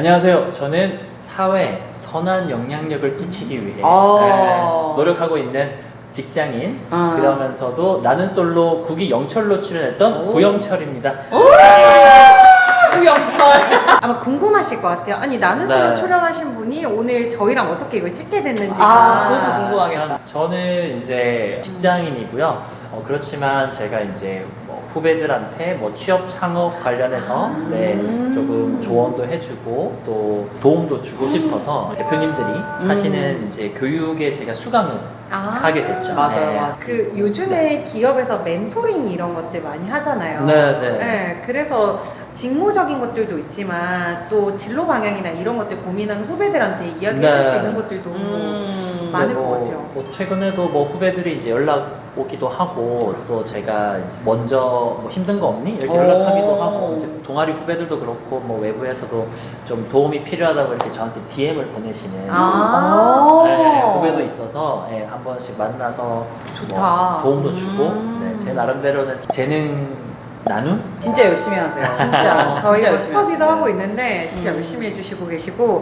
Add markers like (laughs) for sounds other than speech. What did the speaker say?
안녕하세요. 저는 사회에 선한 영향력을 끼치기 위해 아. 네, 노력하고 있는 직장인 아. 그러면서도 나는 솔로 국기 영철로 출연했던 오. 구영철입니다. 구영철. (laughs) 아마 궁금하실 것 같아요. 아니 나는 네. 솔로 출연하신 분이 오늘 저희랑 어떻게 이걸 찍게 됐는지가 아, 그것도 궁금하겠다. 참, 저는 이제 직장인이고요. 어, 그렇지만 제가 이제 뭐 후배들한테 뭐 취업 창업 관련해서 아. 네, 조금 조언도 해주고 또 도움도 주고 싶어서 대표님들이 음. 하시는 이제 교육에 제가 수강을 아. 하게 됐죠. 맞아요, 네. 맞아요. 그 요즘에 기업에서 멘토링 이런 것들 많이 하잖아요. 네, 네. 네, 그래서 직무적인 것들도 있지만 또 진로 방향이나 이런 것들 고민하는 후배들한테 이야기해 줄수 네. 있는 것들도 음. 많을 근데 것 뭐, 같아요. 뭐 최근에도 뭐 후배들이 이제 연락 오기도 하고 또 제가 먼저 뭐 힘든 거 없니 이렇게 오. 연락하기도 하고 이제 동아리 후배들도 그렇고 뭐 외부에서도 좀 도움이 필요하다고 이렇게 저한테 DM을 보내시는 아. 네, 후배도 있어서 예, 한 번씩 만나서 좋다. 뭐 도움도 주고 음. 네, 제 나름대로는 재능 나눔 진짜 열심히 하세요. 진짜. (laughs) 저희 뭐 열심히 스터디도. 하고 있는데 진짜 음. 열심히 해주시고 계시고